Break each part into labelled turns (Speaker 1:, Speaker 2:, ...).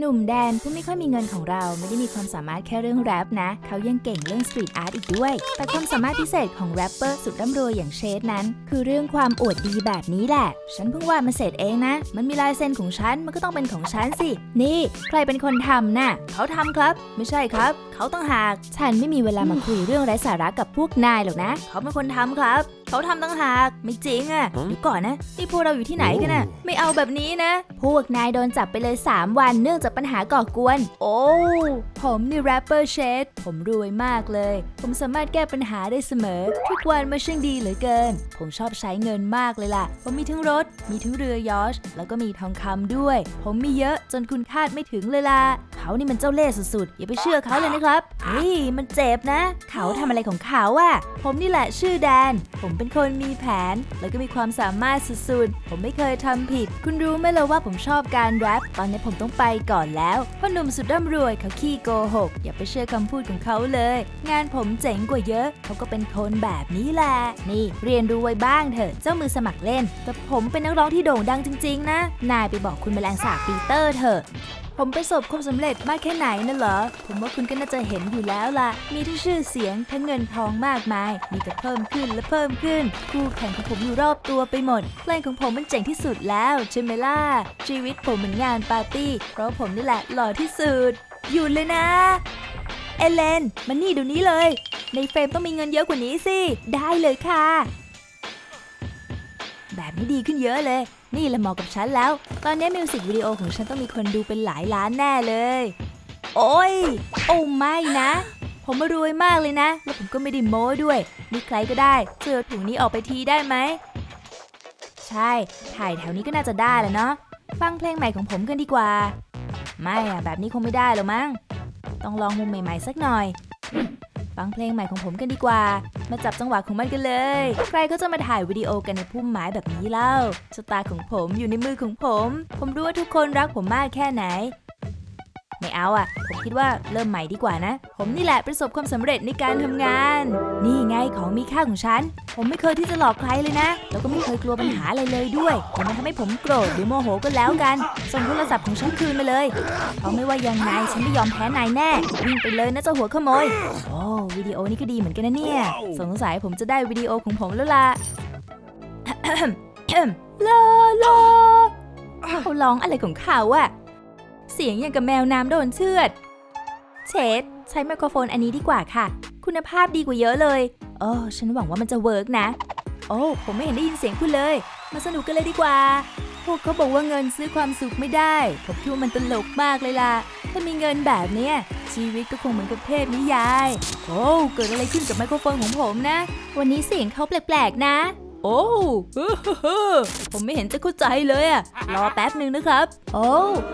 Speaker 1: หนุ่มแดนผู้ไม่ค่อยมีเงินของเราไม่ได้มีความสามารถแค่เรื่องแรปนะ เขายังเก่งเรื่องสตรีทอาร์ตอีกด้วย แต่ความสามารถพิเศษของแรปเปอร์สุดร่ำรวยอย่างเชดนั้น คือเรื่องความอวดดีแบบนี้แหละ ฉันเพิ่งวาดมาเสร็จเองนะ มันมีลายเซ็นของฉัน มันก็ต้องเป็นของฉันสิ นี่ ใครเป็นคนทำน่ะ เขาทำครับ ไม่ใช่ครับ เขาต้องหาก ฉันไม่มีเวลามาคุยเรื่องไร้สาระกับพวกนายหรอกนะ เขาเป็นคนทำครับ เขาทำตั้งหากไม่จริงอะ่ะเดี๋ยวก่อนนะนี่พวกเราอยู่ที่ไหนกันน่ะไม่เอาแบบนี้นะ พวกนายโดนจับไปเลย 3 วันเนื่องจากปัญหาก่อกวน โอ้ผมนี่แรปเปอร์เชดผมรวยมากเลย ผมสามารถแก้ปัญหาได้เสมอ ทุกวันมาช่างดีเหลือเกิน ผมชอบใช้เงินมากเลยล่ะ ผมมีทั้งรถ มีทั้งเรือยอชต์แล้วก็มีทองคำด้วย ผมมีเยอะจนคุณคาดไม่ถึงเลยล่ะเขานี่มันเจ้าเล่ห์สุดๆ อย่าไปเชื่อเขาเลยนะครับเฮ้ยมันเจ็บนะ เขาทำอะไรของเขาอะผมนี่แหละชื่อแดน ผมเป็นคนมีแผน แล้วก็มีความสามารถสุดๆ ผมไม่เคยทำผิด คุณรู้ไหมล่ะว่าผมชอบการแรปตอนนี้ผมต้องไปก่อนแล้วเพ่อหนุ่มสุดร่ำรวยเขาขี้โกหก อย่าไปเชื่อคำพูดของเขาเลย งานผมเจ๋งกว่าเยอะ เขาก็เป็นคนแบบนี้แหละ นี่เรียนรู้ไว้บ้างเถอะ เจ้ามือสมัครเล่น แต่ผมเป็นนักร้องที่โด่งดังจริง ๆ นะ นายไปบอกคุณแมลงสาบปีเตอร์เถอะ ผมประสบความสำเร็จมากแค่ไหนน่ะเหรอ ผมว่าคุณก็น่าจะเห็นอยู่แล้วล่ะ มีทั้งชื่อเสียงทั้งเงินทองมากมาย มีแต่เพิ่มขึ้นและเพิ่มขึ้น คู่แข่งของผมอยู่รอบตัวไปหมดเพลงของผมมันเจ๋งที่สุดแล้วใช่ไหมล่ะ ชีวิตผมเหมือนงานปาร์ตี้ เพราะผมนี่แหละหล่อที่สุด หยุดเลยนะ เอเลน มันนี่เดี๋ยวนี้เลย ในเฟรมต้องมีเงินเยอะกว่านี้สิ ได้เลยค่ะ แบบนี้ดีขึ้นเยอะเลย นี่ละเหมาะกับฉันแล้ว ตอนนี้มิวสิกวิดีโอของฉันต้องมีคนดูเป็นหลายล้านแน่เลย โอ้ย โอ้ไม่นะ ผมมารวยมากเลยนะ แล้วผมก็ไม่ได้โม้ด้วยนี่ใครก็ได้เสื้อถุงนี้ออกไปทีได้ไหม ใช่ ถ่ายแถวนี้ก็น่าจะได้แหละเนาะ ฟังเพลงใหม่ของผมกันดีกว่า ไม่อะแบบนี้คงไม่ได้หรอกมั้ง ต้องลองมุมใหม่ๆสักหน่อย ฟังเพลงใหม่ของผมกันดีกว่า มาจับจังหวะของมันกันเลย ใครก็จะมาถ่ายวิดีโอกันในพุ่มไม้แบบนี้เล่าชะตาของผมอยู่ในมือของผม ผมรู้ว่าทุกคนรักผมมากแค่ไหน ไม่เอาอะ ผมคิดว่าเริ่มใหม่ดีกว่านะ ผมนี่แหละประสบความสำเร็จในการทำงาน นี่ไงของมีค่าของฉัน ผมไม่เคยที่จะหลอกใครเลยนะ แล้วก็ไม่เคยกลัวปัญหาอะไรเลยด้วยอย่ามาทำให้ผมโกรธหรือโมโหก็แล้วกัน ส่งโทรศัพท์ของฉันคืนมาเลย เพราะไม่ว่ายังไงฉันไม่ยอมแพ้นายแน่ วิ่งไปเลยนะเจ้าหัวขโมย โอ้วิดีโอนี้ก็ดีเหมือนกันนะเนี่ย สงสัยผมจะได้วิดีโอของผมแล้วล่ะลาลาเขาร้องอะไรของเขาอะ เสียงอย่างกับแมวน้ำโดนเชือด เชดใช้ไมโครโฟนอันนี้ดีกว่าค่ะ คุณภาพดีกว่าเยอะเลยโอ้ฉันหวังว่ามันจะเวิร์กนะ โอ้ผมไม่เห็นได้ยินเสียงคุณเลย มาสนุกกันเลยดีกว่า พวกเขาบอกว่าเงินซื้อความสุขไม่ได้ ผมคิดว่ามันตลกมากเลยล่ะ ถ้ามีเงินแบบเนี้ยชีวิตก็คงเหมือนกับเทพนิยาย โอ้เกิดอะไรขึ้นกับไมโครโฟนของผมนะ วันนี้เสียงเขาแปลกๆนะ โอ้ผมไม่เห็นจะเข้าใจเลยอะรอแป๊บหนึ่งนะครับ โอ้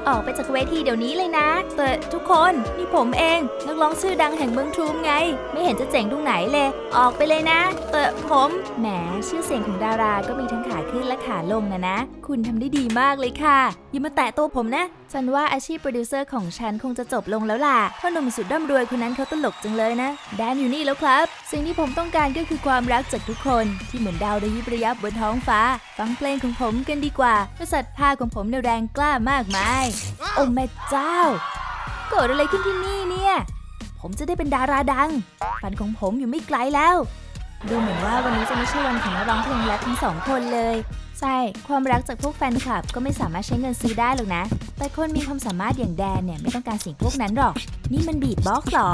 Speaker 1: ออกไปจากเวทีเดี๋ยวนี้เลยนะ แต่ทุกคนนี่ผมเอง นักร้องชื่อดังแห่งเมืองทรูมไง ไม่เห็นจะเจ๋งตรงไหนเลย ออกไปเลยนะ แต่ผมแหมชื่อเสียงของดาราก็มีทั้งขาขึ้นและขาลงนะนะ คุณทำได้ดีมากเลยค่ะ อย่ามาแตะตัวผมนะ ฉันว่าอาชีพโปรดิวเซอร์ของฉันคงจะจบลงแล้วล่ะเพราะหนุ่มสุดร่ำรวยคนนั้นเขาตลกจังเลยนะ แดนอยู่นี่แล้วครับ สิ่งที่ผมต้องการก็คือความรักจากทุกคน ที่เหมือนดาวระยิบระยับบนท้องฟ้า ฟังเพลงของผมกันดีกว่าเพราะศรัทธาของผมในยแรงกล้ามากมาย โอ้แม่เจ้าเกิดอะไรขึ้นที่นี่เนี่ย ผมจะได้เป็นดาราดัง ฝันของผมอยู่ไม่ไกลแล้ว ดูเหมือนว่าวันนี้จะไม่ใช่วันของนักร้องเพลงแรปทั้งสองคนเลย ใช่ ความรักจากพวกแฟนคลับก็ไม่สามารถใช้เงินซื้อได้หรอกนะ แต่คนมีความสามารถอย่างแดนเนี่ยไม่ต้องการสิ่งพวกนั้นหรอก นี่มันบีทบ็อกซ์หรอ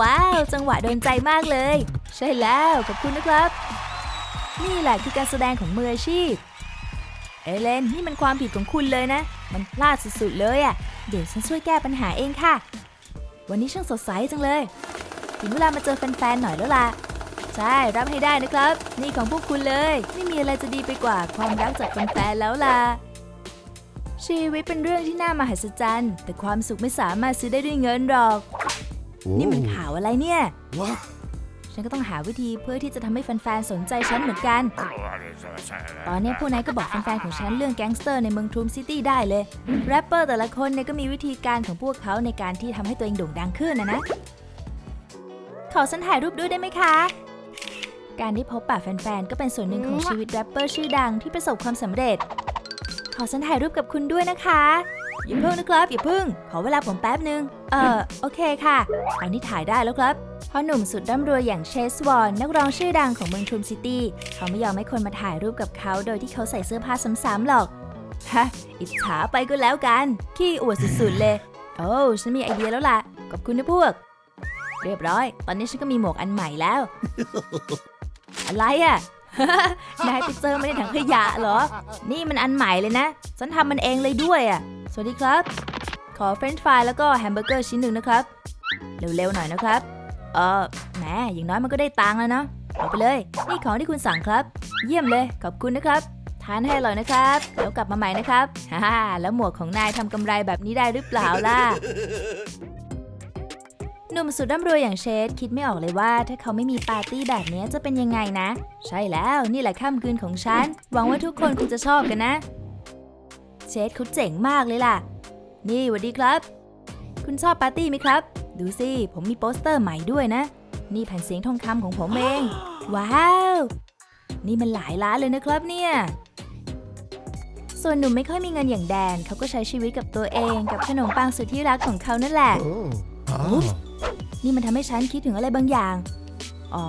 Speaker 1: ว้าว จังหวะโดนใจมากเลย ใช่แล้วขอบคุณนะครับ นี่แหละคือการแสดงของมืออาชีพ เอเลนนี่มันความผิดของคุณเลยนะ มันพลาดสุดๆเลยอะ่ะ เดี๋ยวฉันช่วยแก้ปัญหาเองค่ะ วันนี้ช่างสดใสจังเลย ถึงเวลามาเจอแฟนๆหน่อยแล้วล่ะ ใช่ รับให้ได้นะครับ นี่ของพวกคุณเลย ไม่มีอะไรจะดีไปกว่าความรักจากแฟนๆแล้วล่ะ ชีวิตเป็นเรื่องที่น่ามหัศจรรย์ แต่ความสุขไม่สามารถซื้อได้ด้วยเงินหรอก นี่มันข่าวอะไรเนี่ย
Speaker 2: What?
Speaker 1: ฉันก็ต้องหาวิธีเพื่อที่จะทำให้แฟนๆ สนใจฉันเหมือนกัน ตอนนี้พวกนายก็บอกแฟนๆ ของฉันเรื่องแก๊งสเตอร์ในเมืองทรูมซิตี้ได้เลย แรปเปอร์แต่ละคนเนี่ยก็มีวิธีการของพวกเขาในการที่ทำให้ตัวเองโด่งดังขึ้นนะนะ ขอฉันถ่ายรูปด้วยได้ไหมคะ การได้พบปะแฟนๆ ก็เป็นส่วนหนึ่งของชีวิตแรปเปอร์ชื่อดังที่ประสบความสำเร็จ ขอฉันถ่ายรูปกับคุณด้วยนะคะอย่าเพิ่งนะครับอย่าเพิ่ง ขอเวลาผมแป๊บนึง เออโอเคค่ะ ตอนนี้ถ่ายได้แล้วครับพอหนุ่มสุดร่ำรวยอย่างเชสวอนนักร้องชื่อดังของเมืองทรูมซิตี้เขาไม่ยอมให้คนมาถ่ายรูปกับเขาโดยที่เขาใส่เสื้อผ้าซ้ำๆหรอก ฮะ อิจฉาไปก็แล้วกัน ขี้อวดสุดๆเลย โอ้ฉันมีไอเดียแล้วล่ะขอบคุณนะพวก เรียบร้อย ตอนนี้ฉันก็มีหมวกอันใหม่แล้ว อะไรอะ นายไปเจอมาในถังขยะเหรอ นี่มันอันใหม่เลยนะ ฉันทำมันเองเลยด้วยอะ สวัสดีครับ ขอเฟรนช์ฟรายแล้วก็แฮมเบอร์เกอร์ชิ้นหนึ่งนะครับ เร็วๆหน่อยนะครับ เออแหมอย่างน้อยมันก็ได้ตังค์แล้วเนาะเอาไปเลย นี่ของที่คุณสั่งครับ เยี่ยมเลย ขอบคุณนะครับทานให้อร่อยนะครับแล้วกลับมาใหม่นะครับ ฮ่าแล้วหมวกของนายทำกำไรแบบนี้ได้หรือเปล่าล่ะ นุ่มสุดร่ำรวยอย่างเชดคิดไม่ออกเลยว่าถ้าเขาไม่มีปาร์ตี้แบบนี้จะเป็นยังไงนะ ใช่แล้วนี่แหละค่ำคืนของฉัน หวังว่าทุกคนคงจะชอบกันนะ เชดเขาเจ๋งมากเลยล่ะ นี่หวัสดีครับ คุณชอบปาร์ตี้ไหมครับ ดูสิผมมีโปสเตอร์ใหม่ด้วยนะ นี่แผ่นเสียงทองคำของผมเอง ว้าว นี่มันหลายล้านเลยนะครับเนี่ยส่วนหนุ่มไม่ค่อยมีเงินอย่างแดน เขาก็ใช้ชีวิตกับตัวเองกับขนมปังสุดที่รักของเขานั่นแหละ
Speaker 2: Oh.
Speaker 1: นี่มันทำให้ฉันคิดถึงอะไรบางอย่าง อ๋อ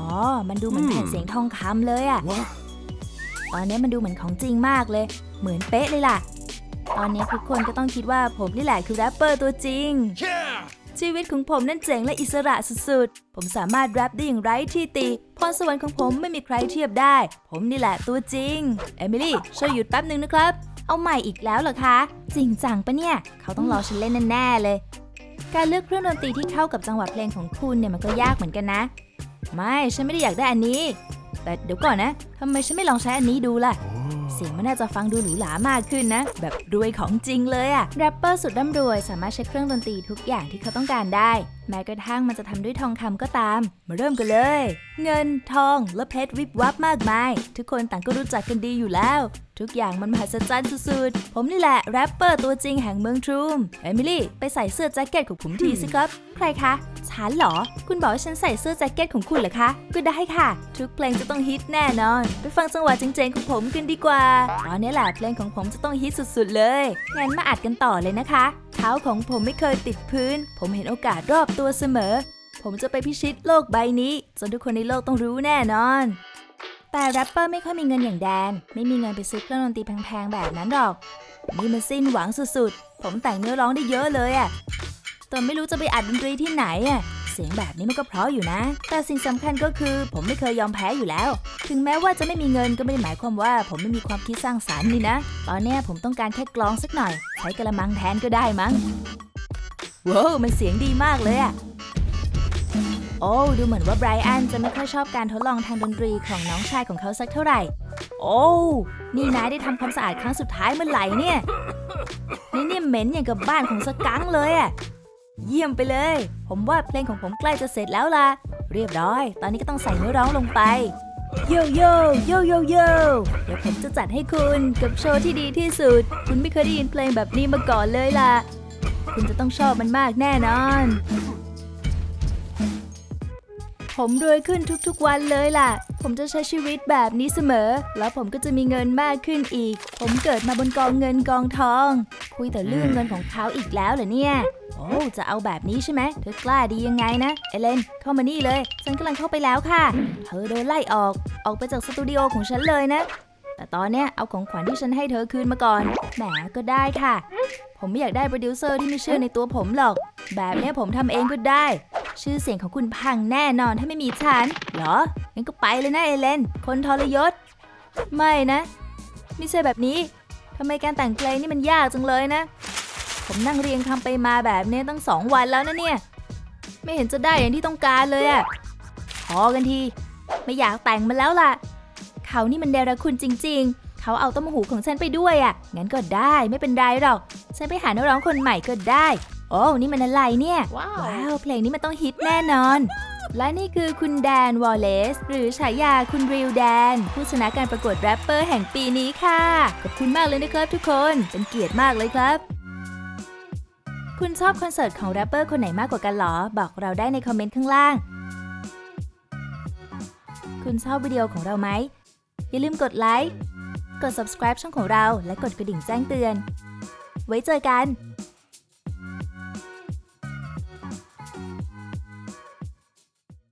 Speaker 1: มันดูเหมือน
Speaker 2: อืม
Speaker 1: แผ่นเสียงทองคำเลยอะ
Speaker 2: What?
Speaker 1: ตอนนี้มันดูเหมือนของจริงมากเลย เหมือนเป๊ะเลยล่ะ ตอนนี้ทุกคนก็ต้องคิดว่าผมนี่แหละคือแรปเปอร์ตัวจริง
Speaker 2: Yeah.
Speaker 1: ชีวิตของผมนั่นเจ๋งและอิสระสุดๆ ผมสามารถแรปได้อย่างไร้ที่ติพรสวรรค์ของผมไม่มีใครเทียบได้ ผมนี่แหละตัวจริง เอมิลี่ ช่วยหยุดแป๊บหนึ่งนะครับ เอาใหม่อีกแล้วเหรอคะ จริงจังปะเนี่ย เขาต้องรอฉันเล่นแน่ๆเลย การเลือกเครื่องดนตรีที่เข้ากับจังหวะเพลงของคุณเนี่ยมันก็ยากเหมือนกันนะ ไม่ฉันไม่ได้อยากได้อันนี้ แต่เดี๋ยวก่อนนะทำไมฉันไม่ลองใช้อันนี้ดูล่ะ
Speaker 2: Oh.
Speaker 1: เสียงมันน่าจะฟังดูหรูหรามากขึ้นนะ แบบรวยของจริงเลยอะแรปเปอร์สุดร่ำรวยสามารถใช้เครื่องดนตรีทุกอย่างที่เขาต้องการได้ แม้กระทั่งมันจะทำด้วยทองคำก็ตาม มาเริ่มกันเลย เงินทองและเพชรวิบวับมากมาย ทุกคนต่างก็รู้จักกันดีอยู่แล้ว ทุกอย่างมันมหัศจรรย์สุดๆ ผมนี่แหละแรปเปอร์ตัวจริงแห่งเมืองทรูม เอมิลี่ ไปใส่เสื้อแจ็คเก็ตของผมทีสิครับ ใครคะ ฉันเหรอ คุณบอกให้ฉันใส่เสื้อแจ็คเก็ตของคุณเหรอคะ ก็ได้ค่ะ ทุกเพลงจะต้องฮิตแน่นอน ไปฟังจังหวะเจ๋งๆของผมกันดีกว่า ตอนนี้แหละเพลงของผมจะต้องฮิตสุดๆ เลย งั้นมาอัดกันต่อเลยนะคะ เท้าของผมไม่เคยติดพื้น ผมเห็นโอกาสรอบตัวเสมอ ผมจะไปพิชิตโลกใบนี้ จนทุกคนในโลกต้องรู้แน่นอน แต่แรปเปอร์ไม่ค่อยมีเงินอย่างแดน ไม่มีเงินไปซื้อเครื่องดนตรีแพงๆ แบบนั้นหรอก นี่มันสิ้นหวังสุดๆ ผมแต่งเนื้อร้องได้เยอะเลยอะแต่ไม่รู้จะไปอัดดนตรีที่ไหนอะเสียงแบบนี้มันก็เพราะอยู่นะ แต่สิ่งสำคัญก็คือ ผมไม่เคยยอมแพ้อยู่แล้ว ถึงแม้ว่าจะไม่มีเงินก็ไม่ได้หมายความว่า ผมไม่มีความคิดสร้างสรรค์นี่นะ ตอนนี้ผมต้องการแค่กลองสักหน่อย ใช้กระมังแทนก็ได้มั้งว้าวมันเสียงดีมากเลยอะ โอ้ดูเหมือนว่าไบรอันจะไม่ค่อยชอบการทดลองทางดนตรีของน้องชายของเขาสักเท่าไหร่ โอ้นี่นายได้ทำความสะอาดครั้งสุดท้ายเมื่อไหร่เนี่ย นี่เนี่ยเหม็นอย่างกับบ้านของสกังค์เลยอะเยี่ยมไปเลย ผมว่าเพลงของผมใกล้จะเสร็จแล้วล่ะ เรียบร้อย ตอนนี้ก็ต้องใส่เนื้อร้องลงไปโยโย่โยโย่โยเดี๋ยวผมจะจัดให้คุณกับโชว์ที่ดีที่สุด คุณไม่เคยได้ยินเพลงแบบนี้มาก่อนเลยล่ะ คุณจะต้องชอบมันมากแน่นอน ผมรวยขึ้นทุกๆวันเลยล่ะ ผมจะใช้ชีวิตแบบนี้เสมอ แล้วผมก็จะมีเงินมากขึ้นอีก ผมเกิดมาบนกองเงินกองทอง คุยแต่เรื่องเงินของเขาอีกแล้วเหรอเนี่ย โอ้จะเอาแบบนี้ใช่ไหมเธอกล้าดียังไงนะ เอเลน เข้ามานี่เลย ฉันกำลังเข้าไปแล้วค่ะ เธอโดนไล่ออก ออกไปจากสตูดิโอของฉันเลยนะ แต่ตอนเนี้ยเอาของขวัญที่ฉันให้เธอคืนมาก่อน แหมก็ได้ค่ะ ผมไม่อยากได้โปรดิวเซอร์ที่ไม่เชื่อในตัวผมหรอก แบบเนี้ยผมทำเองก็ได้ ชื่อเสียงของคุณพังแน่นอนถ้าไม่มีฉัน เหรอ งั้นก็ไปเลยนะเอเลน คนทรยศ ไม่นะ ไม่ใช่แบบนี้ ทำไมการแต่งเพลงนี่มันยากจังเลยนะ ผมนั่งเรียงคำไปมาแบบนี้ตั้งสองวันแล้วนะเนี่ย ไม่เห็นจะได้อย่างที่ต้องการเลยอะพอกันที ไม่อยากแต่งมันแล้วล่ะ เขานี่มันเดรคุณจริง ๆเขาเอาต้มหูของฉันไปด้วยอะงั้นก็ได้ไม่เป็นไรหรอก ฉันไปหานักร้องคนใหม่ก็ได้ โอ้นี่มันอะไรเนี่ย ว้าวเพลงนี้มันต้องฮิตแน่นอน และนี่คือคุณแดนวอลเลซหรือฉายาคุณริวแดน ผู้ชนะการประกวดแรปเปอร์แห่งปีนี้ค่ะ ขอบคุณมากเลยนะครับทุกคนเป็นเกียรติมากเลยครับคุณชอบคอนเสิร์ตของแรปเปอร์คนไหนมากกว่ากันหรอ บอกเราได้ในคอมเมนต์ข้างล่าง คุณชอบวิดีโอของเราไหม อย่าลืมกดไลค์ กด subscribe ช่องของเรา และกดกระดิ่งแจ้งเตือน ไว้เจอกัน